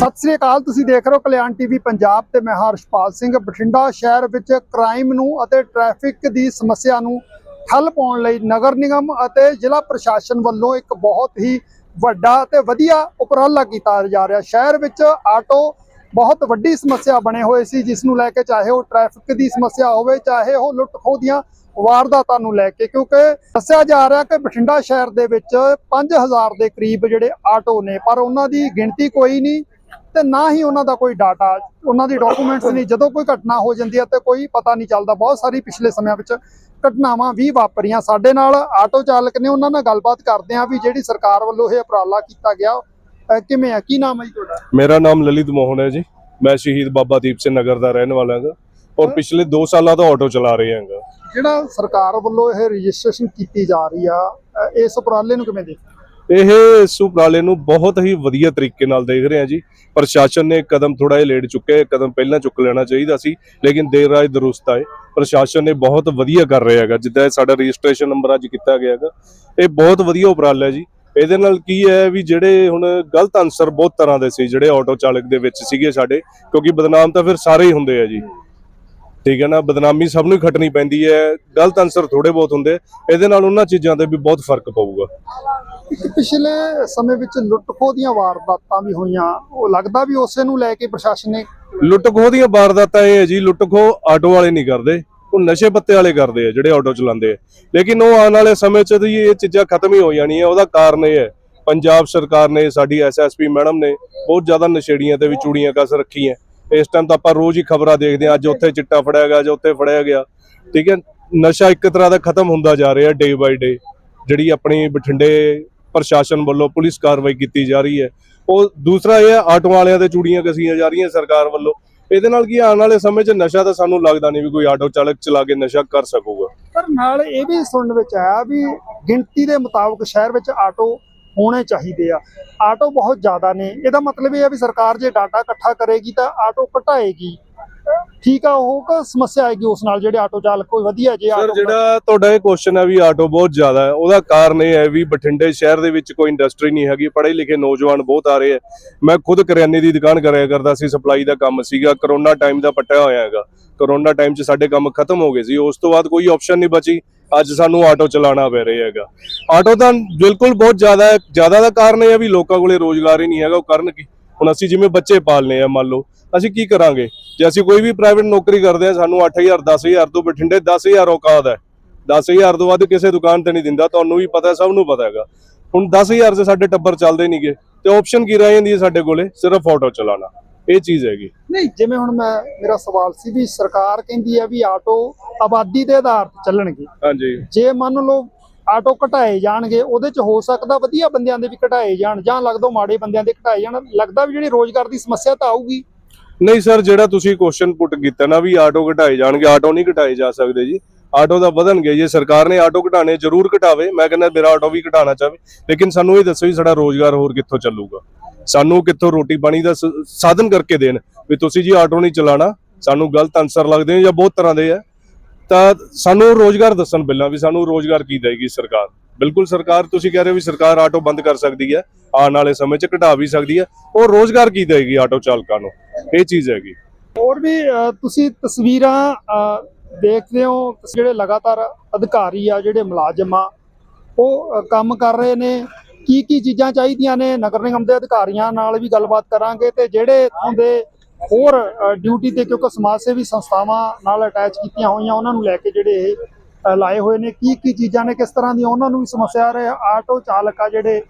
ਸਤਿ ਸ੍ਰੀ ਅਕਾਲ, ਤੁਸੀਂ ਦੇਖ ਰਹੇ ਹੋ ਕਲਿਆਣ ਟੀਵੀ ਪੰਜਾਬ ਤੇ ਮੈਂ ਹਰਸ਼ਪਾਲ ਸਿੰਘ ਬਠਿੰਡਾ ਸ਼ਹਿਰ ਵਿੱਚ ਕ੍ਰਾਈਮ ਨੂੰ ਅਤੇ ਟ੍ਰੈਫਿਕ ਦੀ ਸਮੱਸਿਆ ਨੂੰ ਠੱਲ ਪਾਉਣ ਲਈ ਨਗਰ ਨਿਗਮ ਅਤੇ ਜ਼ਿਲ੍ਹਾ ਪ੍ਰਸ਼ਾਸਨ ਵੱਲੋਂ ਇੱਕ ਬਹੁਤ ਹੀ ਵੱਡਾ ਤੇ ਵਧੀਆ ਉਪਰਾਲਾ ਕੀਤਾ ਜਾ ਰਿਹਾ। ਸ਼ਹਿਰ ਵਿੱਚ ਆਟੋ ਬਹੁਤ ਵੱਡੀ ਸਮੱਸਿਆ ਬਣੇ ਹੋਏ ਸੀ, ਜਿਸ ਨੂੰ ਲੈ ਕੇ ਚਾਹੇ ਉਹ ਟ੍ਰੈਫਿਕ ਦੀ ਸਮੱਸਿਆ ਹੋਵੇ, ਚਾਹੇ ਉਹ ਲੁੱਟ ਖੋਹ ਦੀਆਂ ਵਾਰਦਾਤਾਂ ਨੂੰ ਲੈ ਕੇ, ਕਿਉਂਕਿ ਦੱਸਿਆ ਜਾ ਰਿਹਾ ਕਿ ਬਠਿੰਡਾ ਸ਼ਹਿਰ ਦੇ ਵਿੱਚ 5000 ਦੇ ਕਰੀਬ ਜਿਹੜੇ ਆਟੋ ਨੇ, ਪਰ ਉਹਨਾਂ ਦੀ ਗਿਣਤੀ ਕੋਈ ਨਹੀਂ। ਤੇ ਨਾ ਹੀ ਉਹਨਾਂ ਦਾ ਕੋਈ ਡਾਟਾ ਉਹਨਾਂ ਦੀ ਡਾਕੂਮੈਂਟਸ ਨਹੀਂ। ਜਦੋਂ ਕੋਈ ਘਟਨਾ ਹੋ ਜਾਂਦੀ ਹੈ ਤੇ ਕੋਈ ਪਤਾ ਨਹੀਂ ਚੱਲਦਾ। ਬਹੁਤ ਸਾਰੀ ਪਿਛਲੇ ਸਮਿਆਂ ਵਿੱਚ ਘਟਨਾਵਾਂ ਵੀ ਵਾਪਰੀਆਂ। ਸਾਡੇ ਨਾਲ ਆਟੋ ਚਾਲਕ ਨੇ ਉਹਨਾਂ ਨਾਲ ਗੱਲਬਾਤ ਕਰਦੇ ਆ ਵੀ ਜਿਹੜੀ ਸਰਕਾਰ ਵੱਲੋਂ ਇਹ ਉਪਰਾਲਾ ਕੀਤਾ ਗਿਆ ਕਿਵੇਂ ਆ ਕੀ ਨਾਮ ਹੈ ਜੀ ਤੁਹਾਡਾ? ਮੇਰਾ ਨਾਮ ਲਲਿਤ ਮੋਹਨ ਹੈ ਜੀ। ਮੈਂ ਸ਼ਹੀਦ ਬਾਬਾ ਦੀਪ ਸਿੰਘ ਨਗਰ ਦਾ ਰਹਿਣ ਵਾਲਾ ਹਾਂ ਔਰ ਪਿਛਲੇ 2 ਸਾਲਾਂ ਤੋਂ ਆਟੋ ਚਲਾ ਰਿਹਾ ਹਾਂ ਜਿਹੜਾ ਸਰਕਾਰ ਵੱਲੋਂ ਇਹ ਰਜਿਸਟ੍ਰੇਸ਼ਨ ਕੀਤੀ ਜਾ ਰਹੀ ਆ ਇਸ ਉਪਰਾਲੇ ਨੂੰ ਕਿਵੇਂ ਦੇਖਦੇ ਇਹ ਇਸ ਉਪਰਾਲੇ ਨੂੰ ਬਹੁਤ ਹੀ ਵਧੀਆ ਤਰੀਕੇ ਨਾਲ ਦੇਖ ਰਹੇ ਹਾਂ ਜੀ। ਪ੍ਰਸ਼ਾਸਨ ਨੇ ਕਦਮ ਥੋੜਾ ਜਿਹਾ ਲੇਟ ਚੁੱਕਿਆ ਹੈ, ਕਦਮ ਪਹਿਲਾਂ ਚੁੱਕ ਲੈਣਾ ਚਾਹੀਦਾ ਸੀ, ਲੇਕਿਨ ਦੇਰ ਰਾਜ ਦਰੁਸਤ ਆਏ। ਪ੍ਰਸ਼ਾਸਨ ਨੇ ਬਹੁਤ ਵਧੀਆ ਕਰ ਰਿਹਾ ਹੈਗਾ, ਜਿੱਦਾਂ ਇਹ ਸਾਡਾ ਰਜਿਸਟ੍ਰੇਸ਼ਨ ਨੰਬਰ ਅੱਜ ਕੀਤਾ ਗਿਆ ਹੈਗਾ। ਇਹ ਬਹੁਤ ਵਧੀਆ ਉਪਰਾਲਾ ਹੈ ਜੀ। ਇਹਦੇ ਨਾਲ ਕੀ ਹੈ ਵੀ ਜਿਹੜੇ ਹੁਣ ਗਲਤ ਅਨਸਰ ਬਹੁਤ ਤਰ੍ਹਾਂ ਦੇ ਸੀ, ਜਿਹੜੇ ਆਟੋ ਚਾਲਕ ਦੇ ਵਿੱਚ ਸੀਗੇ ਸਾਡੇ, ਕਿਉਂਕਿ ਬਦਨਾਮ ਤਾਂ ਫਿਰ ਸਾਰੇ ਹੀ ਹੁੰਦੇ ਆ ਜੀ। ਠੀਕ ਹੈ ਨਾ? ਬਦਨਾਮੀ ਸਭ ਨੂੰ ਹੀ ਖੱਟਣੀ ਪੈਂਦੀ ਹੈ। ਗਲਤ ਅਨਸਰ ਥੋੜੇ ਬਹੁਤ ਹੁੰਦੇ। ਇਹਦੇ ਨਾਲ ਉਹਨਾਂ ਚੀਜ਼ਾਂ ਤੇ ਵੀ ਬਹੁਤ ਫ਼ਰਕ ਪਊਗਾ। ਇੱਕ ਪਿਛਲੇ ਸਮੇਂ ਵਿੱਚ ਲੁੱਟ ਖੋਹ ਦੀਆਂ ਵਾਰਦਾਤਾਂ ਵੀ ਹੋਈਆਂ। ਉਹ ਲੱਗਦਾ ਵੀ ਉਸੇ ਨੂੰ ਲੈ ਕੇ ਪ੍ਰਸ਼ਾਸਨ ਨੇ ਲੁੱਟ ਖੋਹ ਦੀਆਂ ਵਾਰਦਾਤਾਂ ਇਹ ਹੈ ਜੀ ਲੁੱਟ ਖੋਹ ਆਟੋ ਵਾਲੇ ਨਹੀਂ ਕਰਦੇ। ਉਹ ਨਸ਼ੇ ਪੱਤੇ ਵਾਲੇ ਕਰਦੇ ਆ ਜਿਹੜੇ ਆਟੋ ਚਲਾਉਂਦੇ ਆ। ਲੇਕਿਨ ਉਹ ਆਉਣ ਵਾਲੇ ਸਮੇਂ 'ਚ ਜੀ ਇਹ ਚੀਜ਼ਾਂ ਖਤਮ ਹੀ ਹੋ ਜਾਣੀਆਂ। ਉਹਦਾ ਕਾਰਨ ਇਹ ਹੈ ਪੰਜਾਬ ਸਰਕਾਰ ਨੇ ਸਾਡੀ ਐਸਐਸਪੀ ਮੈਡਮ ਨੇ ਬਹੁਤ ਜ਼ਿਆਦਾ ਨਸ਼ੇੜੀਆਂ ਤੇ ਵੀ ਚੂੜੀਆਂ ਕਸ ਰੱਖੀਆਂ। ਇਸ ਟਾਈਮ ਤਾਂ ਆਪਾਂ ਰੋਜ਼ ਹੀ ਖਬਰਾਂ ਦੇਖਦੇ ਆ ਅੱਜ ਉੱਥੇ ਚਿੱਟਾ ਫੜਿਆ ਗਿਆ, ਅੱਜ ਉੱਥੇ ਫੜਿਆ ਗਿਆ। ਠੀਕ ਹੈ, ਨਸ਼ਾ ਇੱਕ ਤਰ੍ਹਾਂ ਦਾ ਖਤਮ ਹੁੰਦਾ ਜਾ ਰਿਹਾ ਡੇ ਬਾਈ ਡੇ ਜਿਹੜੀ ਆਪਣੀ ਬਠਿੰਡੇ ਪ੍ਰਸ਼ਾਸਨ ਵੱਲੋਂ ਪੁਲਿਸ ਕਾਰਵਾਈ ਕੀਤੀ ਜਾ ਰਹੀ ਹੈ। ਉਹ ਦੂਸਰਾ ਇਹ ਹੈ, ਆਟੋ ਵਾਲਿਆਂ ਤੇ ਚੂੜੀਆਂ ਕਸੀਆਂ ਜਾ ਰਹੀਆਂ ਸਰਕਾਰ ਵੱਲੋਂ। ਇਹਦੇ ਨਾਲ ਕੀ ਆਉਣ ਵਾਲੇ ਸਮੇਂ 'ਚ ਨਸ਼ਾ ਤਾਂ ਸਾਨੂੰ ਲੱਗਦਾ ਨਹੀਂ ਵੀ ਕੋਈ ਆਟੋ ਚਾਲਕ ਚਲਾ ਕੇ ਨਸ਼ਾ ਕਰ ਸਕੂਗਾ। ਪਰ ਨਾਲ ਇਹ ਵੀ ਸੁਣਨ ਵਿੱਚ ਆਇਆ ਵੀ ਗਿਣਤੀ ਦੇ ਮੁਤਾਬਕ ਸ਼ਹਿਰ ਵਿੱਚ ਆਟੋ ਹੋਣੇ ਚਾਹੀਦੇ ਆ। ਆਟੋ ਬਹੁਤ ਜ਼ਿਆਦਾ ਨੇ। ਇਹਦਾ ਮਤਲਬ ਇਹ ਹੈ ਵੀ ਸਰਕਾਰ ਜੇ ਡਾਟਾ ਇਕੱਠਾ ਕਰੇਗੀ ਤਾਂ ਆਟੋ ਘਟਾਏਗੀ। ਠੀਕ ਆ ਉਹ ਕਿ ਸਮੱਸਿਆ ਆਏਗੀ ਉਸ ਨਾਲ ਜਿਹੜੇ ਆਟੋ ਚਾਲਕ ਕੋਈ ਵਧੀਆ ਜੇ ਸਰ ਆਟੋ ਜਿਹੜਾ ਤੁਹਾਡਾ ਇਹ ਕੁਐਸਚਨ ਹੈ ਵੀ ਆਟੋ ਬਹੁਤ ਜ਼ਿਆਦਾ ਹੈ ਉਹਦਾ ਕਾਰਨ ਇਹ ਹੈ ਵੀ ਬਠਿੰਡੇ ਸ਼ਹਿਰ ਦੇ ਵਿੱਚ ਕੋਈ ਇੰਡਸਟਰੀ ਨਹੀਂ ਹੈਗੀ ਪੜ੍ਹੇ ਲਿਖੇ ਨੌਜਵਾਨ ਬਹੁਤ ਆ ਰਹੇ ਹੈ ਮੈਂ ਖੁਦ ਕਰਿਆਨੇ ਦੀ ਦੁਕਾਨ ਕਰਿਆ ਕਰਦਾ ਸੀ ਸਪਲਾਈ ਦਾ ਕੰਮ ਸੀਗਾ ਕਰੋਨਾ ਟਾਈਮ ਦਾ ਪੱਟਿਆ ਹੋਇਆ ਹੈਗਾ। ਕਰੋਨਾ ਟਾਈਮ 'ਚ ਸਾਡੇ ਕੰਮ ਖਤਮ ਹੋ ਗਏ ਸੀ ਉਸ ਤੋਂ ਬਾਅਦ ਕੋਈ ਆਪਸ਼ਨ ਨਹੀਂ ਬਚੀ। ਅੱਜ ਸਾਨੂੰ ਆਟੋ ਚਲਾਉਣਾ ਪੈ ਰਿਹਾ ਹੈਗਾ। ਆਟੋ ਤਾਂ ਬਿਲਕੁਲ ਬਹੁਤ ਜ਼ਿਆਦਾ ਜ਼ਿਆਦਾ ਦਾ ਕਾਰਨ ਇਹ ਹੈ ਵੀ ਲੋਕਾਂ ਕੋਲੇ ਰੋਜ਼ਗਾਰ ਹੀ ਨਹੀਂ ਹੈਗਾ, ਉਹ ਕਰਨ ਕੀ? ਹੁਣ ਅਸੀਂ ਜਿਵੇਂ ਬੱਚੇ ਪਾਲਨੇ ਆ, ਮੰਨ ਲਓ, ਅਸੀਂ ਕੀ ਕਰਾਂਗੇ? ਜੇ ਅਸੀਂ ਕੋਈ ਵੀ ਪ੍ਰਾਈਵੇਟ ਨੌਕਰੀ ਕਰਦੇ ਆ, ਸਾਨੂੰ 8000 10000 ਤੋਂ ਬਠਿੰਡੇ 10000 ਔਕਾਤ ਹੈ। 10000 ਤੋਂ ਵੱਧ ਕਿਸੇ ਦੁਕਾਨ ਤੇ ਨਹੀਂ ਦਿੰਦਾ, ਤੁਹਾਨੂੰ ਵੀ ਪਤਾ, ਸਭ ਨੂੰ ਪਤਾ ਹੈਗਾ। ਹੁਣ 10000 ਸੇ ਸਾਡੇ ਟੱਬਰ ਚੱਲਦੇ ਨਹੀਂਗੇ ਤੇ ਆਪਸ਼ਨ ਕੀ ਰਹਿ ਜਾਂਦੀ ਹੈ ਸਾਡੇ ਕੋਲੇ? ਸਿਰਫ ਆਟੋ ਚਲਾਉਣਾ। ਇਹ ਚੀਜ਼ ਹੈਗੀ। ਨਹੀਂ ਜਿਵੇਂ ਹੁਣ ਮੈਂ ਮੇਰਾ ਸਵਾਲ ਸੀ ਵੀ ਸਰਕਾਰ ਕਹਿੰਦੀ ਹੈ ਵੀ ਆਟੋ ਆਬਾਦੀ ਦੇ ਆਧਾਰ ਤੇ ਚੱਲਣਗੇ। ਹਾਂਜੀ। ਜੇ ਮੰਨ ਲਓ ਆਟੋ ਘਟਾਏ ਜਾਣਗੇ ਉਹਦੇ ਚ ਹੋ ਸਕਦਾ ਵਧੀਆ ਬੰਦਿਆਂ ਦੇ ਵੀ ਘਟਾਏ ਜਾਣ ਜਾਂ ਲੱਗਦਾ ਮਾੜੇ ਬੰਦਿਆਂ ਦੇ ਘਟਾਏ ਜਾਣ ਲੱਗਦਾ ਵੀ ਜਿਹੜੀ ਰੋਜ਼ਗਾਰ ਦੀ ਸਮੱਸਿਆ ਤਾਂ ਆਊਗੀ। ਨਹੀਂ ਸਰ ਜਿਹੜਾ ਤੁਸੀਂ ਕੁਐਸਚਨ ਪੁੱਟ ਕੀਤਾ ਨਾ ਵੀ ਆਟੋ ਘਟਾਏ ਜਾਣਗੇ ਆਟੋ ਨਹੀਂ ਘਟਾਏ ਜਾ ਸਕਦੇ ਜੀ। ਆਟੋ ਦਾ ਵਧਣਗੇ ਜੇ ਸਰਕਾਰ ਨੇ ਆਟੋ ਘਟਾਣੇ ਜ਼ਰੂਰ ਘਟਾਵੇ ਮੈਂ ਕਹਿੰਦਾ ਮੇਰਾ ਆਟੋ ਵੀ ਘਟਾਣਾ ਚਾਹਵੇ। ਲੇਕਿਨ ਸਾਨੂੰ ਇਹ ਦੱਸੋ ਵੀ ਸਾਡਾ ਰੋਜ਼ਗਾਰ ਹੋਰ ਕਿੱਥੋਂ ਚੱਲੂਗਾ। ਸਾਨੂੰ ਕਿੱਥੋਂ ਰੋਟੀ ਪਾਣੀ ਦਾ ਸਾਧਨ ਕਰਕੇ ਦੇਣ ਵੀ ਤੁਸੀਂ ਜੀ ਆਟੋ ਨਹੀਂ ਚਲਾਣਾ, ਸਾਨੂੰ ਗਲਤ ਅਨਸਰ ਲੱਗਦੇ ਨੇ ਜਾਂ ਬਹੁਤ ਤਰ੍ਹਾਂ ਦੇ ਆ। ਤਾਂ ਸਾਨੂੰ ਰੋਜ਼ਗਾਰ ਦੱਸਣ ਪਹਿਲਾਂ ਵੀ ਸਾਨੂੰ ਰੋਜ਼ਗਾਰ ਕੀ ਦੇਗੀ ਸਰਕਾਰ। ਬਿਲਕੁਲ ਸਰਕਾਰ, ਤੁਸੀਂ ਕਹਿ ਰਹੇ ਹੋ ਵੀ ਸਰਕਾਰ ਆਟੋ ਬੰਦ ਕਰ ਸਕਦੀ ਹੈ, ਆਉਣ ਵਾਲੇ ਸਮੇਂ 'ਚ ਘਟਾ ਵੀ ਸਕਦੀ ਹੈ। ਉਹ ਰੋਜ਼ਗਾਰ ਕੀ ਦੇਗੀ ਆਟੋ ਚਾਲਕਾਂ ਨੂੰ? ਇਹ ਚੀਜ਼ ਹੈਗੀ। ਹੋਰ ਵੀ ਤੁਸੀਂ ਤਸਵੀਰਾਂ ਦੇਖਦੇ ਹੋ ਜਿਹੜੇ ਲਗਾਤਾਰ ਅਧਿਕਾਰੀ ਆ, ਜਿਹੜੇ ਮੁਲਾਜ਼ਮ ਆ, ਉਹ ਕੰਮ ਕਰ ਰਹੇ ਨੇ। ਕੀ ਕੀ ਚੀਜ਼ਾਂ ਚਾਹੀਦੀਆਂ ਨੇ? ਨਗਰ ਨਿਗਮ ਦੇ ਅਧਿਕਾਰੀਆਂ ਨਾਲ ਵੀ ਗੱਲਬਾਤ ਕਰਾਂਗੇ ਤੇ ਜਿਹੜੇ ਇੱਥੋਂ ਦੇ ਹੋਰ ਡਿਊਟੀ ਤੇ ਕਿਉਂਕਿ ਸਮਾਜ ਸੇਵੀ ਸੰਸਥਾਵਾਂ ਨਾਲ ਅਟੈਚ ਕੀਤੀਆਂ ਹੋਈਆਂ, ਉਹਨਾਂ ਨੂੰ ਲੈ ਕੇ ਜਿਹੜੇ ਇਹ ਲਾਏ ਹੋਏ ਨੇ, ਕੀ ਕੀ ਚੀਜ਼ਾਂ ਨੇ, ਕਿਸ ਤਰ੍ਹਾਂ ਦੀਆਂ ਉਹਨਾਂ ਨੂੰ ਵੀ ਸਮੱਸਿਆ ਆ ਰਹੀ, ਆਟੋ ਚਾਲਕ ਆ ਜਿਹੜੇ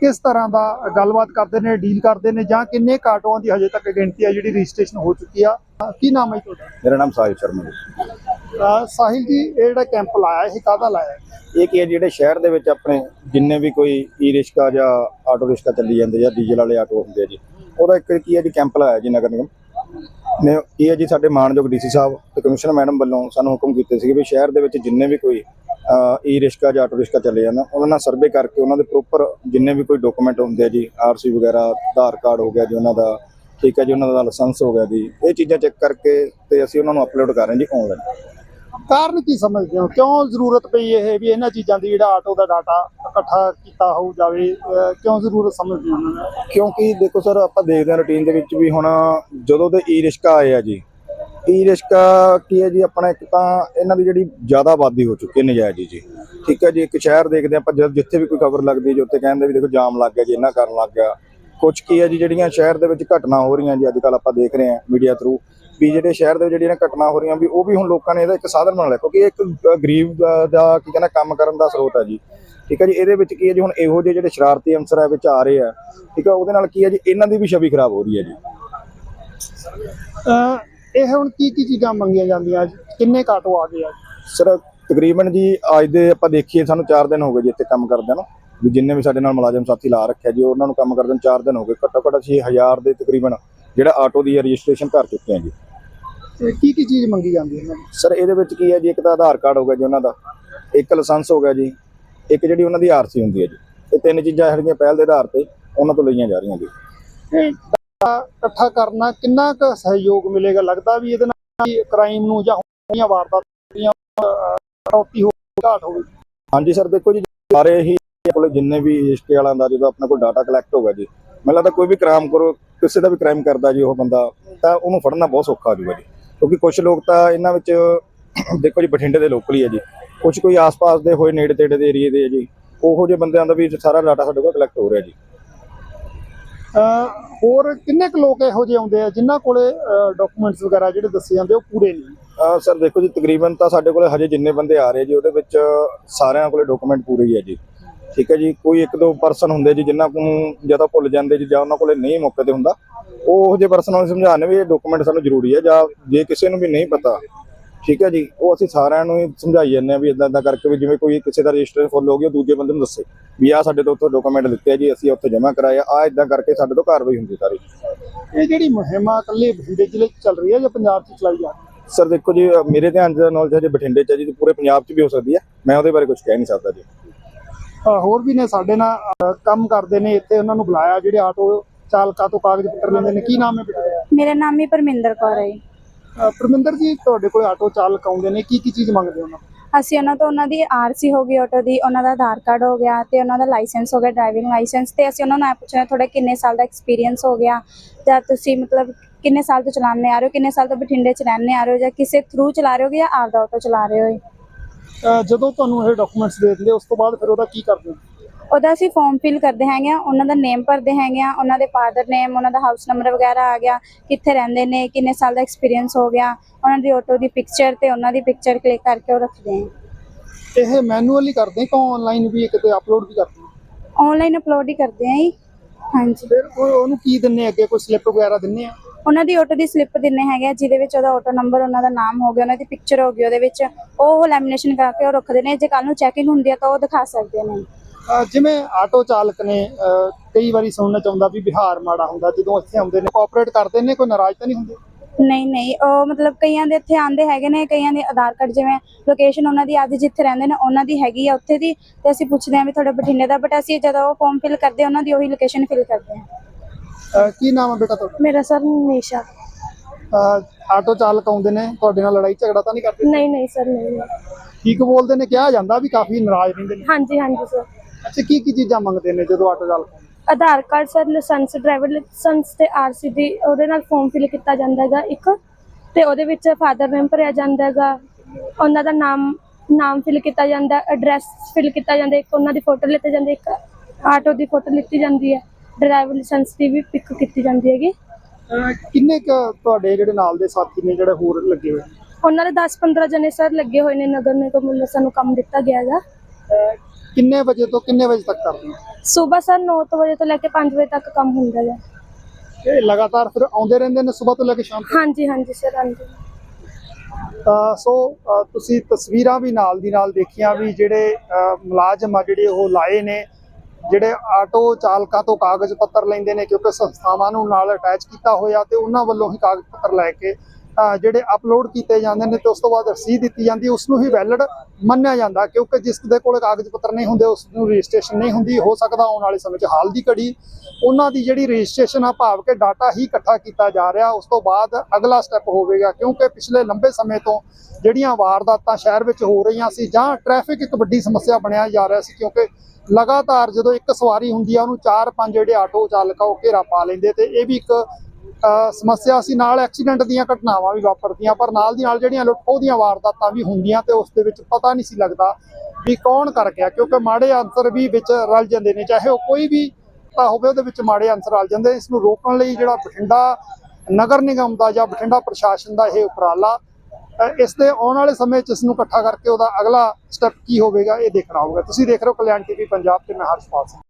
ਕਿਸ ਤਰ੍ਹਾਂ ਦਾ ਗੱਲਬਾਤ ਕਰਦੇ ਨੇ ਡੀਲ ਕਰਦੇ ਨੇ, ਜਾਂ ਕਿੰਨੇ ਕੁ ਆਟੋਆਂ ਦੀ ਹਜੇ ਤੱਕ ਗਿਣਤੀ ਆ ਜਿਹੜੀ ਰਜਿਸਟ੍ਰੇਸ਼ਨ ਹੋ ਚੁੱਕੀ ਆ? ਕੀ ਨਾਮ ਹੈ ਤੁਹਾਡਾ? ਮੇਰਾ ਨਾਮ ਸਾਹਿਬ ਸ਼ਰਮਾ ਜੀ। ਸਾਹਿਲ ਜੀ, ਇਹ ਜਿਹੜਾ ਕੈਂਪ ਲਾਇਆ, ਇਹ ਕਾਹਦਾ ਲਾਇਆ? ਇਹ ਕੀ ਹੈ ਜਿਹੜੇ ਸ਼ਹਿਰ ਦੇ ਵਿੱਚ ਆਪਣੇ ਜਿੰਨੇ ਵੀ ਕੋਈ ਈ ਰਿਕਸ਼ਾ ਜਾਂ ਆਟੋ ਰਿਕਸ਼ਾ ਚੱਲੀ ਜਾਂਦੇ ਜਾਂ ਡੀਜ਼ਲ ਵਾਲੇ ਆਟੋ ਹੁੰਦੇ ਆ ਜੀ, ਉਹਦਾ ਇੱਕ ਕੀ ਹੈ ਜੀ ਕੈਂਪ ਲਾਇਆ ਜੀ ਨਗਰ ਨਿਗਮ। ਨੇ ਇਹ ਹੈ ਜੀ ਸਾਡੇ ਮਾਨਯੋਗ ਡੀਸੀ ਸਾਹਿਬ ਤੇ ਕਮਿਸ਼ਨਰ ਮੈਡਮ ਵੱਲੋਂ ਸਾਨੂੰ ਹੁਕਮ ਕੀਤੇ ਸੀਗੇ ਵੀ ਸ਼ਹਿਰ ਦੇ ਵਿੱਚ ਜਿੰਨੇ ਵੀ ਕੋਈ ਈ ਰਿਕਸ਼ਾ ਜਾਂ ਆਟੋ ਰਿਕਸ਼ਾ ਚੱਲੇ ਜਾਂਦੇ ਉਹਨਾਂ ਨਾਲ ਸਰਵੇ ਕਰਕੇ ਉਹਨਾਂ ਦੇ ਪ੍ਰੋਪਰ ਜਿੰਨੇ ਵੀ ਕੋਈ ਡਾਕੂਮੈਂਟ ਹੁੰਦੇ ਆ ਜੀ, ਆਰਸੀ ਵਗੈਰਾ, ਆਧਾਰ ਕਾਰਡ ਹੋ ਗਿਆ ਜੀ ਉਹਨਾਂ ਦਾ, ਠੀਕ ਹੈ ਜੀ, ਉਹਨਾਂ ਦਾ ਲਾਇਸੈਂਸ ਹੋ ਗਿਆ ਜੀ, ਇਹ ਚੀਜ਼ਾਂ ਚੈੱਕ ਕਰਕੇ ਤੇ ਅਸੀਂ ਉਹਨਾਂ ਨੂੰ ਅਪਲੋਡ ਕਰ ਰਹੇ ਜੀ ਆਨਲਾਈਨ ਕਾਰਨ ਕੀ ਸਮਝਦੇ ਹੋ? ਕਿਉਂ ਜ਼ਰੂਰਤ ਪਈ ਇਹ ਵੀ ਇਹਨਾਂ ਚੀਜ਼ਾਂ ਦੀ ਜਿਹੜਾ ਆਟੋ ਦਾ ਡਾਟਾ ਇਕੱਠਾ ਕੀਤਾ ਹੋ ਜਾਵੇ? ਕਿਉਂ ਜ਼ਰੂਰਤ ਸਮਝਦੇ ਹੋ ਕਿਉਂਕਿ ਦੇਖੋ ਸਰ, ਆਪਾਂ ਦੇਖਦੇ ਹਾਂ ਰੂਟੀਨ ਦੇ ਵਿੱਚ ਵੀ ਹੁਣ ਜਦੋਂ ਦੇ ਈ ਰਿਸ਼ਕਾ ਆਏ ਆ ਜੀ ਈ ਰਿਸ਼ਕਾ ਕੀ ਹੈ ਜੀ, ਆਪਣਾ ਇੱਕ ਤਾਂ ਇਹਨਾਂ ਦੀ ਜਿਹੜੀ ਜ਼ਿਆਦਾ ਆਬਾਦੀ ਹੋ ਚੁੱਕੀ ਹੈ ਨਜਾਇਜ਼ ਜੀ ਠੀਕ ਹੈ ਜੀ, ਇੱਕ ਸ਼ਹਿਰ ਦੇਖਦੇ ਹਾਂ ਆਪਾਂ, ਜਦ ਜਿੱਥੇ ਵੀ ਕੋਈ ਖਬਰ ਲੱਗਦੀ ਜੀ, ਉੱਥੇ ਕਹਿੰਦੇ ਵੀ ਦੇਖੋ ਜਾਮ ਲੱਗ ਗਿਆ ਜੀ ਇਹਨਾਂ ਕਰਨ ਲੱਗ ਗਿਆ। ਕੁਝ ਕੀ ਹੈ ਜੀ, ਜਿਹੜੀਆਂ ਸ਼ਹਿਰ ਦੇ ਵਿੱਚ ਘਟਨਾ ਹੋ ਰਹੀਆਂ ਜੀ, ਅੱਜ ਕੱਲ ਆਪਾਂ ਦੇਖ ਰਹੇ ਹਾਂ ਮੀਡੀਆ ਥਰੂ ਵੀ ਜਿਹੜੇ ਸ਼ਹਿਰ ਦੇ ਜਿਹੜੀਆਂ ਘਟਨਾ ਹੋ ਰਹੀਆਂ ਵੀ ਉਹ ਵੀ ਹੁਣ ਲੋਕਾਂ ਨੇ ਇਹਦਾ ਇੱਕ ਸਾਧਨ ਬਣਾ ਲਿਆ ਕਿਉਂਕਿ ਇਹ ਇੱਕ ਗਰੀਬ ਦਾ- ਕੀ ਕਹਿੰਦਾ ਕੰਮ ਕਰਨ ਦਾ ਸਰੋਤ ਹੈ ਜੀ। ਠੀਕ ਹੈ ਜੀ ਇਹਦੇ ਵਿੱਚ ਕੀ ਹੈ ਜੀ ਹੁਣ ਇਹੋ ਜਿਹੇ ਜਿਹੜੇ ਸ਼ਰਾਰਤੀ ਅੰਸਰ ਹੈ ਵਿੱਚ ਆ ਰਹੇ ਆ ਠੀਕ ਹੈ ਉਹਦੇ ਨਾਲ ਕੀ ਹੈ ਜੀ ਇਹਨਾਂ ਦੀ ਵੀ ਛਵੀ ਖਰਾਬ ਹੋ ਰਹੀ ਹੈ ਜੀ। ਇਹ ਹੁਣ ਕੀ ਕੀ ਚੀਜ਼ਾਂ ਮੰਗੀਆਂ ਜਾਂਦੀਆਂ ਅੱਜ? ਕਿੰਨੇ ਕੁ ਆਟੋ ਆ ਗਏ ਆ ਸਰ ਤਕਰੀਬਨ ਜੀ ਅੱਜ ਦੇ ਆਪਾਂ ਦੇਖੀਏ ਸਾਨੂੰ 4 ਦਿਨ ਹੋ ਗਏ ਜੀ ਇੱਥੇ ਕੰਮ ਕਰਦਿਆਂ ਨੂੰ। ਵੀ ਜਿੰਨੇ ਵੀ ਸਾਡੇ ਨਾਲ ਮੁਲਾਜ਼ਮ ਸਾਥੀ ਲਾ ਰੱਖਿਆ ਜੀ ਉਹਨਾਂ ਨੂੰ ਕੰਮ ਕਰਦਿਆਂ 4 ਦਿਨ ਹੋ ਗਏ। ਘੱਟੋ ਘੱਟ ਅਸੀਂ 1000 ਦੇ ਤਕਰੀਬਨ ਜਿਹੜਾ ਆਟੋ ਦੀ ਰਜਿਸਟ੍ਰੇਸ਼ਨ ਕਰ ਚੁੱਕੇ ਹਾਂ ਜੀ। ਤੇ ਕੀ ਕੀ ਚੀਜ਼ ਮੰਗੀ ਜਾਂਦੀ ਹੈ ਸਰ ਇਹਦੇ ਵਿੱਚ ਕੀ ਹੈ ਜੀ? ਇੱਕ ਤਾਂ ਆਧਾਰ ਕਾਰਡ ਹੋ ਗਿਆ ਜੀ ਉਹਨਾਂ ਦਾ ਇੱਕ ਲਾਇਸੈਂਸ ਹੋ ਗਿਆ ਜੀ ਇੱਕ ਜਿਹੜੀ ਉਹਨਾਂ ਦੀ ਆਰਸੀ ਹੁੰਦੀ ਹੈ ਜੀ। ਇਹ ਤਿੰਨ ਚੀਜ਼ਾਂ ਜਿਹੜੀਆਂ ਪਹਿਲ ਦੇ ਆਧਾਰ ਤੇ ਉਹਨਾਂ ਤੋਂ ਲਈਆਂ ਜਾ ਰਹੀਆਂ ਜੀ। ਇਕੱਠਾ ਕਰਨਾ ਕਿੰਨਾ ਕੁ ਸਹਿਯੋਗ ਮਿਲੇਗਾ? ਲੱਗਦਾ ਵੀ ਇਹਦੇ ਨਾਲ ਕ੍ਰਾਈਮ ਨੂੰ ਜਾਂ ਹੋਈਆਂ ਵਾਰਦਾਤਾਂ ਰੋਟੀ ਹੋ ਘਾਟ ਹੋਵੇ ਹਾਂਜੀ ਸਰ ਦੇਖੋ ਜੀ ਸਾਰੇ ਹੀ ਕੋਲੇ ਜਿੰਨੇ ਵੀ ਰਿਸ਼ਤੇ ਵਾਲਿਆਂ ਦਾ ਜਦੋਂ ਆਪਣੇ ਕੋਲ ਡਾਟਾ ਕਲੈਕਟ ਹੋਗਾ ਜੀ ਮੈਨੂੰ ਲੱਗਦਾ ਕੋਈ ਵੀ ਕ੍ਰਾਈਮ ਕਰੋ ਕਿਸੇ ਦਾ ਵੀ ਕ੍ਰਾਈਮ ਕਰਦਾ ਜੀ ਉਹ ਬੰਦਾ ਤਾਂ ਉਹਨੂੰ ਫੜਨਾ ਬਹੁਤ ਸੌਖਾ ਹੋ ਜਾਊਗਾ ਜੀ। ਕਿਉਂਕਿ ਕੁਝ ਲੋਕ ਤਾਂ ਇਹਨਾਂ ਵਿੱਚ ਦੇਖੋ ਜੀ ਬਠਿੰਡੇ ਦੇ ਲੋਕਲ ਹੀ ਹੈ ਜੀ। ਕੁਝ ਕੋਈ ਆਸ-ਪਾਸ ਦੇ ਹੋਏ ਨੇੜੇ ਤੇੜੇ ਦੇ ਏਰੀਏ ਦੇ ਜੀ। ਉਹੋ ਜਿਹੇ ਬੰਦਿਆਂ ਦਾ ਵੀ ਸਾਰਾ ਡਾਟਾ ਸਾਡੇ ਕੋਲ ਕਲੈਕਟ ਹੋ ਰਿਹਾ ਜੀ। ਹੋਰ ਕਿੰਨੇ ਕੁ ਲੋਕ ਇਹੋ ਜਿਹੇ ਆਉਂਦੇ ਆ ਜਿਨ੍ਹਾਂ ਕੋਲੇ ਡਾਕੂਮੈਂਟਸ ਵਗੈਰਾ ਜਿਹੜੇ ਦੱਸੇ ਜਾਂਦੇ ਉਹ ਪੂਰੇ ਨਹੀਂ? ਸਰ ਦੇਖੋ ਜੀ ਤਕਰੀਬਨ ਤਾਂ ਸਾਡੇ ਕੋਲੇ ਹਜੇ ਜਿੰਨੇ ਬੰਦੇ ਆ ਰਹੇ ਜੀ ਉਹਦੇ ਵਿੱਚ ਸਾਰਿਆਂ ਕੋਲੇ ਡਾਕੂਮੈਂਟ ਪੂਰੇ ਹੀ ਹੈ ਜੀ। ਠੀਕ ਹੈ ਜੀ ਕੋਈ ਇੱਕ ਦੋ ਪਰਸਨ ਹੁੰਦੇ ਜੀ ਜਿਨ੍ਹਾਂ ਨੂੰ ਜਦੋਂ ਭੁੱਲ ਜਾਂਦੇ ਜੀ ਜਾਂ ਉਹਨਾਂ ਕੋਲੇ ਨਹੀਂ ਮੌਕੇ ਤੇ ਹੁੰਦਾ ਉਹ ਉਹੋ ਜਿਹੇ ਪਰਸਨ ਨੂੰ ਸਮਝਾਉਣ ਵੀ ਇਹ ਡਾਕੂਮੈਂਟ ਸਾਨੂੰ ਜ਼ਰੂਰੀ ਹੈ ਜਾਂ ਜੇ ਕਿਸੇ ਨੂੰ ਵੀ ਨਹੀਂ ਪਤਾ ਠੀਕ ਹੈ ਜੀ ਉਹ ਅਸੀਂ ਸਾਰਿਆਂ ਨੂੰ ਹੀ ਸਮਝਾਈ ਜਾਂਦੇ ਆ ਵੀ ਇਦਾਂ ਇਦਾਂ ਕਰਕੇ ਵੀ ਜਿਵੇਂ ਕੋਈ ਕਿਸੇ ਦਾ ਰਜਿਸਟਰ ਫੁੱਲ ਹੋ ਗਿਆ ਦੂਜੇ ਬੰਦੇ ਨੂੰ ਦੱਸੇ ਵੀ ਆ ਸਾਡੇ ਤੋਂ ਉੱਥੋਂ ਡਾਕੂਮੈਂਟ ਲਿੱਤੇ ਆ ਜੀ ਅਸੀਂ ਉੱਥੇ ਜਮ੍ਹਾਂ ਕਰਾਇਆ ਆ ਇਦਾਂ ਕਰਕੇ ਸਾਡੇ ਤੋਂ ਕਾਰਵਾਈ ਹੁੰਦੀ ਸਾਰੀ। ਇਹ ਜਿਹੜੀ ਮੁਹਿੰਮ ਆ ਇਕੱਲੇ ਬਠਿੰਡੇ ਜ਼ਿਲ੍ਹੇ 'ਚ ਚੱਲ ਰਹੀ ਹੈ ਜਾਂ ਪੰਜਾਬ 'ਚ ਚਲਾਈ ਜਾ ਰਹੀ ਸਰ ਦੇਖੋ ਜੀ ਮੇਰੇ ਧਿਆਨ ਦੇ ਨੌਲੇਜ ਹਜੇ ਬਠਿੰਡੇ ਚ ਜੀ ਪੂਰੇ ਪੰਜਾਬ ਚ ਵੀ ਹੋ ਸਕਦੀ ਹੈ ਮੈਂ ਉਹਦੇ ਬਾਰੇ ਕੁਝ ਕਹਿ ਨਹੀਂ ਸਕਦਾ ਜੀ। ਹੋਰ ਵੀ ਨੇ ਸਾਡੇ ਨਾਲ ਕੰਮ ਕਰਦੇ ਨੇ ਇੱਥੇ ਉਹਨਾਂ ਨੂੰ ਬੁਲਾਇਆ ਜਿਹੜੇ ਆਟੋ ਚਾਲਕਾਂ ਤੋਂ ਕਾਗਜ਼ ਪੱਤਰ ਲੈਂਦੇ ਨੇ। ਕੀ ਨਾਮ ਹੈ ਬੇਟਾ ਮੇਰਾ ਨਾਮ ਹੀ ਪਰਮਿੰਦਰ ਕੌਰ ਹੈ ਪਰਮਿੰਦਰ ਜੀ ਤੁਹਾਡੇ ਕੋਲ ਆਟੋ ਚਾਲਕ ਆਉਂਦੇ ਨੇ ਕੀ ਕੀ ਚੀਜ਼ ਮੰਗਦੇ ਉਹਨਾਂ? ਅਸੀਂ ਉਹਨਾਂ ਤੋਂ ਉਹਨਾਂ ਦੀ ਆਰਸੀ ਹੋ ਗਈ ਆਟੋ ਦੀ ਉਹਨਾਂ ਦਾ ਆਧਾਰ ਕਾਰਡ ਹੋ ਗਿਆ ਤੇ ਉਹਨਾਂ ਦਾ ਲਾਇਸੈਂਸ ਹੋ ਗਿਆ ਡਰਾਈਵਿੰਗ ਲਾਇਸੈਂਸ ਤੇ ਅਸੀਂ ਉਹਨਾਂ ਨੂੰ ਇਹ ਪੁੱਛਣਾ ਤੁਹਾਡਾ ਕਿੰਨੇ ਸਾਲ ਦਾ ਐਕਸਪੀਰੀਅੰਸ ਹੋ ਗਿਆ? ਜਾਂ ਤੁਸੀਂ ਮਤਲਬ ਕਿੰਨੇ ਸਾਲ ਤੋਂ ਚਲਾਉਂਦੇ ਆ ਰਹੇ ਹੋ ਕਿੰਨੇ ਸਾਲ ਤੋਂ ਬਠਿੰਡੇ ਚ ਰਹਿੰਦੇ ਆ ਰਹੇ ਹੋ ਜਾਂ ਕਿਸੇ ਥਰੂ ਚਲਾ ਰਹੇ ਹੋ ਜਾਂ ਆਪਦਾ ਆਟੋ ਚਲਾ ਰਹੇ ਹੋ ਜਦੋਂ ਤੁਹਾਨੂੰ ਇਹ ਡਾਕੂਮੈਂਟਸ ਦੇ ਦਿੰਦੇ ਉਸ ਤੋਂ ਬਾਅਦ ਫਿਰ ਉਹਦਾ ਕੀ ਕਰਦੇ ਹੋ? ਉਹਦਾ ਅਸੀਂ ਫਾਰਮ ਫਿਲ ਕਰਦੇ ਹੈਗੇ ਆ ਉਹਨਾਂ ਦਾ ਨੇਮ ਭਰਦੇ ਹੈਗੇ ਆ ਉਹਨਾਂ ਦੇ ਫਾਦਰ ਨੇਮ ਉਹਨਾਂ ਦਾ ਹਾਊਸ ਨੰਬਰ ਵਗੈਰਾ ਆ ਗਿਆ ਕਿੱਥੇ ਰਹਿੰਦੇ ਨੇ ਕਿੰਨੇ ਸਾਲ ਦਾ ਐਕਸਪੀਰੀਅੰਸ ਹੋ ਗਿਆ ਉਹਨਾਂ ਦੀ ਆਟੋ ਦੀ ਪਿਕਚਰ ਤੇ ਉਹਨਾਂ ਦੀ ਪਿਕਚਰ ਕਲਿੱਕ ਕਰਕੇ ਉਹ ਰੱਖਦੇ ਆ। ਇਹ ਮੈਨੂਅਲੀ ਕਰਦੇ ਕਿ ਆਨਲਾਈਨ ਵੀ ਕਿਤੇ ਅਪਲੋਡ ਵੀ ਕਰਦੇ? ਆਨਲਾਈਨ ਅਪਲੋਡ ਹੀ ਕਰਦੇ ਆ ਜੀ। ਹਾਂਜੀ। ਫਿਰ ਉਹ- ਉਹਨੂੰ ਕੀ ਦਿੰਨੇ ਅੱਗੇ? ਕੋਈ ਸਲਿੱਪ ਵਗੈਰਾ ਦਿੰਨੇ ਆ? ਉਹਨਾਂ ਦੀ ਆਟੋ ਦੀ ਸਲਿੱਪ ਦਿੰਨੇ ਹੈਗੇ ਆ, ਜਿਹਦੇ ਵਿੱਚ ਉਹਦਾ ਆਟੋ ਨੰਬਰ ਉਹਨਾਂ ਦਾ ਨਾਮ ਹੋ ਗਿਆ ਉਹਨਾਂ ਦੀ ਪਿਕਚਰ ਹੋ ਗਈ ਉਹਦੇ ਵਿੱਚ ਉਹ ਲੈਮੀਨੇਸ਼ਨ ਕਰਕੇ ਉਹ ਰੱਖਦੇ ਨੇ ਜੇ ਕੱਲ ਨੂੰ ਚੈਕਿੰਗ ਹੁੰਦੀ ਆ ਤਾਂ ਉਹ ਦਿਖਾ ਸਕਦੇ ਨੇ। ਜਿਵੇਂ ਆਟੋ ਚਾਲਕ ਨੇ ਕਈ ਵਾਰੀ ਸੁਣਨਾ ਚਾਹੁੰਦਾ ਵੀ ਬਿਹਾਰ ਮਾੜਾ ਹੁੰਦਾ ਜਦੋਂ ਇੱਥੇ ਆਉਂਦੇ ਨੇ ਕੋਆਪਰੇਟ ਕਰਦੇ ਨੇ ਕੋਈ ਨਾਰਾਜ਼ ਤਾਂ ਨਹੀਂ ਹੁੰਦੇ? ਨਹੀਂ ਨਹੀਂ ਉਹ ਮਤਲਬ ਕਈਆਂ ਦੇ ਇੱਥੇ ਆਂਦੇ ਹੈਗੇ ਨੇ ਕਈਆਂ ਦੇ ਆਧਾਰ ਕਾਰਡ ਜਿਵੇਂ ਲੋਕੇਸ਼ਨ ਉਹਨਾਂ ਦੀ ਅੱਜ ਜਿੱਥੇ ਰਹਿੰਦੇ ਨੇ ਉਹਨਾਂ ਦੀ ਹੈਗੀ ਆ ਉੱਥੇ ਦੀ ਤੇ ਅਸੀਂ ਪੁੱਛਦੇ ਹਾਂ ਵੀ ਤੁਹਾਡੇ ਬਠਿੰਡੇ ਦਾ ਬਟ ਅਸੀਂ ਜਦੋਂ ਉਹ ਫਾਰਮ ਫਿਲ ਕਰਦੇ ਉਹਨਾਂ ਦੀ ਉਹੀ ਲੋਕੇਸ਼ਨ ਫਿਲ ਕਰਦੇ ਹਾਂ। ਅਹ ਕੀ ਨਾਮ ਹੈ ਬੇਟਾ ਤੁਹਾਡਾ? ਮੇਰਾ ਸਰ ਨਿਸ਼ਾ। ਅਹ ਆਟੋ ਚਾਲਕ ਆਉਂਦੇ ਨੇ ਤੁਹਾਡੇ ਨਾਲ ਲੜਾਈ ਝਗੜਾ ਤਾਂ ਨਹੀਂ ਕਰਦੇ? ਨਹੀਂ ਨਹੀਂ ਸਰ ਨਹੀਂ ਠੀਕ ਬੋਲਦੇ ਨੇ ਕਿਹਾ ਜਾਂਦਾ ਵੀ ਕਾਫੀ ਨਾਰਾਜ਼ ਰਹਿੰਦੇ ਨੇ। ਹਾਂਜੀ ਹਾਂਜੀ ਸਰ। ਅੱਛਾ ਕੀ ਕੀ ਚੀਜ਼ਾਂ ਮੰਗਦੇ ਨੇ ਜਦੋਂ ਆਟੋ ਚਾਲਕ ਆਉਂਦੇ? Aadhaar card sir licence driver licence ਤੇ ਆਰਸੀ ਦੀ ਉਹਦੇ ਨਾਲ ਫਾਰਮ ਫਿਲ ਕੀਤਾ ਜਾਂਦਾ ਹੈਗਾ ਇੱਕ। ਤੇ ਉਹਦੇ ਵਿੱਚ ਫਾਦਰ ਨੇਮ ਭਰਿਆ ਜਾਂਦਾ ਹੈਗਾ। ਉਹਨਾਂ ਦਾ ਨਾਮ ਨਾਮ ਫਿਲ ਕੀਤਾ ਜਾਂਦਾ ਐਡਰੈਸ ਫਿਲ ਕੀਤਾ ਜਾਂਦਾ ਇੱਕ ਉਹਨਾਂ ਦੀ ਫੋਟੋ ਲਿੱਤੀ ਜਾਂਦੀ ਇੱਕ ਆਟੋ ਦੀ ਫੋਟੋ ਲਿੱਤੀ ਜਾਂਦੀ ਹੈ। ਡਰਾਈਵਰ ਲਾਇਸੈਂਸ ਦੀ ਵੀ ਪਿਕ ਕੀਤੀ ਜਾਂਦੀ ਹੈਗੀ। ਅਹ ਕਿੰਨੇ ਕੁ ਤੁਹਾਡੇ ਜਿਹੜੇ ਨਾਲ ਦੇ ਸਾਥੀ ਨੇ ਜਿਹੜੇ ਹੋਰ ਲੱਗੇ ਹੋਏ? ਨੇ ਉਹਨਾਂ ਦੇ 10-15 ਜਣੇ ਸਰ ਲੱਗੇ ਹੋਏ ਨੇ ਨਗਰ ਨਿਗਮ ਵੱਲੋਂ ਸਾਨੂੰ ਕੰਮ ਦਿੱਤਾ ਗਿਆ ਹੈਗਾ। ਅਹ ਕਿੰਨੇ ਵਜੇ ਤੋਂ ਕਿੰਨੇ ਵਜੇ ਤੱਕ ਕਰਦੇ ਹੋ? ਸਵੇਰ ਸਰ 9 ਵਜੇ ਤੋਂ ਲੈ ਕੇ 5 ਵਜੇ ਤੱਕ ਕੰਮ ਹੁੰਦਾ ਹੈ ਇਹ ਲਗਾਤਾਰ ਫਿਰ ਆਉਂਦੇ ਰਹਿੰਦੇ ਨੇ ਸਵੇਰ ਤੋਂ ਲੈ ਕੇ ਸ਼ਾਮ ਤੱਕ? ਹਾਂਜੀ ਹਾਂਜੀ ਸਰ ਹਾਂਜੀ। ਅਹ ਸੋ ਅਹ ਤੁਸੀਂ ਤਸਵੀਰਾਂ ਵੀ ਨਾਲ ਦੀ ਨਾਲ ਦੇਖੀਆਂ ਵੀ ਜਿਹੜੇ ਅਹ ਮੁਲਾਜ਼ਮ ਆ ਜਿਹੜੇ ਉਹ ਲਾਏ ਨੇ ਜਿਹੜੇ ਆਟੋ ਚਾਲਕਾਂ ਤੋਂ ਕਾਗਜ਼ ਪੱਤਰ ਲੈਂਦੇ ਨੇ ਕਿਉਂਕਿ ਸੰਸਥਾਵਾਂ ਨੂੰ ਨਾਲ ਅਟੈਚ ਕੀਤਾ ਹੋਇਆ ਤੇ ਉਹਨਾਂ ਵੱਲੋਂ ਹੀ ਕਾਗਜ਼ ਪੱਤਰ ਲੈ ਕੇ ਜਿਹੜੇ ਅਪਲੋਡ ਕੀਤੇ ਜਾਂਦੇ ਨੇ ਤੇ ਉਸ ਤੋਂ ਬਾਅਦ ਰਸੀਦ ਦਿੱਤੀ ਜਾਂਦੀ ਹੈ, ਉਸ ਨੂੰ ਹੀ ਵੈਲਿਡ ਮੰਨਿਆ ਜਾਂਦਾ ਕਿਉਂਕਿ ਜਿਸ ਦੇ ਕੋਲ ਕਾਗਜ਼ ਪੱਤਰ ਨਹੀਂ ਹੁੰਦੇ ਉਸ ਨੂੰ ਰਜਿਸਟ੍ਰੇਸ਼ਨ ਨਹੀਂ ਹੁੰਦੀ ਹੋ ਸਕਦਾ ਆਉਣ ਵਾਲੇ ਸਮੇਂ 'ਚ ਹਾਲ ਦੀ ਘੜੀ। ਉਹਨਾਂ ਦੀ ਜਿਹੜੀ ਰਜਿਸਟ੍ਰੇਸ਼ਨ ਆ ਭਾਵ ਕਿ ਡਾਟਾ ਹੀ ਇਕੱਠਾ ਕੀਤਾ ਜਾ ਰਿਹਾ ਉਸ ਤੋਂ ਬਾਅਦ ਅਗਲਾ ਸਟੈਪ ਹੋਵੇਗਾ ਕਿਉਂਕਿ ਪਿਛਲੇ ਲੰਬੇ ਸਮੇਂ ਤੋਂ ਜਿਹੜੀਆਂ ਵਾਰਦਾਤਾਂ ਸ਼ਹਿਰ ਵਿੱਚ ਹੋ ਰਹੀਆਂ ਸੀ ਜਾਂ ਟ੍ਰੈਫਿਕ ਇੱਕ ਵੱਡੀ ਸਮੱਸਿਆ ਬਣਿਆ ਜਾ ਰਿਹਾ ਸੀ ਕਿਉਂਕਿ ਲਗਾਤਾਰ ਜਦੋਂ ਇੱਕ ਸਵਾਰੀ ਹੁੰਦੀ ਆ ਉਹਨੂੰ ਚਾਰ ਪੰਜ ਜਿਹੜੇ ਆਟੋ ਚਾਲਕ ਆ ਉਹ ਘੇਰਾ ਪਾ ਲੈਂਦੇ ਤੇ ਇਹ ਵੀ ਇੱਕ ਸਮੱਸਿਆ ਸੀ, ਨਾਲ ਐਕਸੀਡੈਂਟ ਦੀਆਂ ਘਟਨਾਵਾਂ ਵੀ ਵਾਪਰਦੀਆਂ, ਪਰ ਨਾਲ ਦੀ ਨਾਲ ਜਿਹੜੀਆਂ ਲੁੱਟਖੋ ਦੀਆਂ ਵਾਰਦਾਤਾਂ ਵੀ ਹੁੰਦੀਆਂ ਤੇ ਉਸ ਦੇ ਵਿੱਚ ਪਤਾ ਨਹੀਂ ਸੀ ਲੱਗਦਾ ਵੀ ਕੌਣ ਕਰ ਗਿਆ, ਕਿਉਂਕਿ ਮਾੜੇ ਅੰਸਰ ਵੀ ਵਿੱਚ ਰਲ ਜਾਂਦੇ ਨੇ, ਚਾਹੇ ਉਹ ਕੋਈ ਵੀ ਤਾਂ ਹੋਵੇ, ਉਹਦੇ ਵਿੱਚ ਮਾੜੇ ਅੰਸਰ ਰਲ ਜਾਂਦੇ, ਇਸ ਨੂੰ ਰੋਕਣ ਲਈ ਜਿਹੜਾ ਬਠਿੰਡਾ ਨਗਰ ਨਿਗਮ ਦਾ ਜਾਂ ਬਠਿੰਡਾ ਪ੍ਰਸ਼ਾਸਨ ਦਾ ਇਹ ਉਪਰਾਲਾ ਇਸ ਦੇ ਆਉਣ ਵਾਲੇ ਸਮੇਂ 'ਚ ਇਸ ਨੂੰ ਇਕੱਠਾ ਕਰਕੇ ਉਹਦਾ ਅਗਲਾ ਸਟੈਪ ਕੀ ਹੋਵੇਗਾ, ਇਹ ਦੇਖਣਾ ਹੋਵੇਗਾ। ਤੁਸੀਂ ਦੇਖ ਰਹੇ ਹੋ ਕਲਿਆਣ ਟੀਵੀ ਪੰਜਾਬ ਤੇ, ਮੈਂ ਹਰਸ਼ਪਾਲ ਸਿੰਘ।